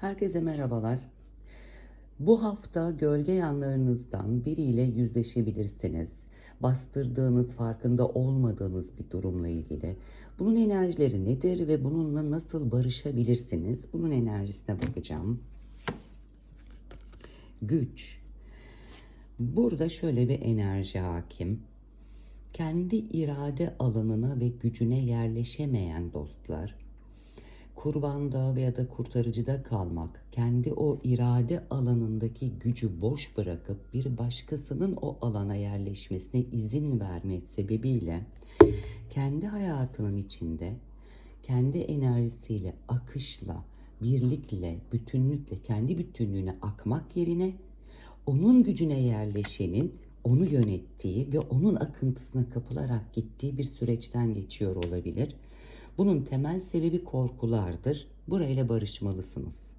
Herkese merhabalar. Bu hafta gölge yanlarınızdan biriyle yüzleşebilirsiniz. Bastırdığınız, farkında olmadığınız bir durumla ilgili. Bunun enerjileri nedir ve bununla nasıl barışabilirsiniz? Bunun enerjisine bakacağım. Güç. Burada şöyle bir enerji hakim. Kendi irade alanına ve gücüne yerleşemeyen dostlar, kurbanda veya da kurtarıcıda kalmak, kendi o irade alanındaki gücü boş bırakıp bir başkasının o alana yerleşmesine izin verme sebebiyle kendi hayatının içinde kendi enerjisiyle, akışla, birlikle, bütünlükle, kendi bütünlüğüne akmak yerine onun gücüne yerleşenin onu yönettiği ve onun akıntısına kapılarak gittiği bir süreçten geçiyor olabilir. Bunun temel sebebi korkulardır. Burayla barışmalısınız.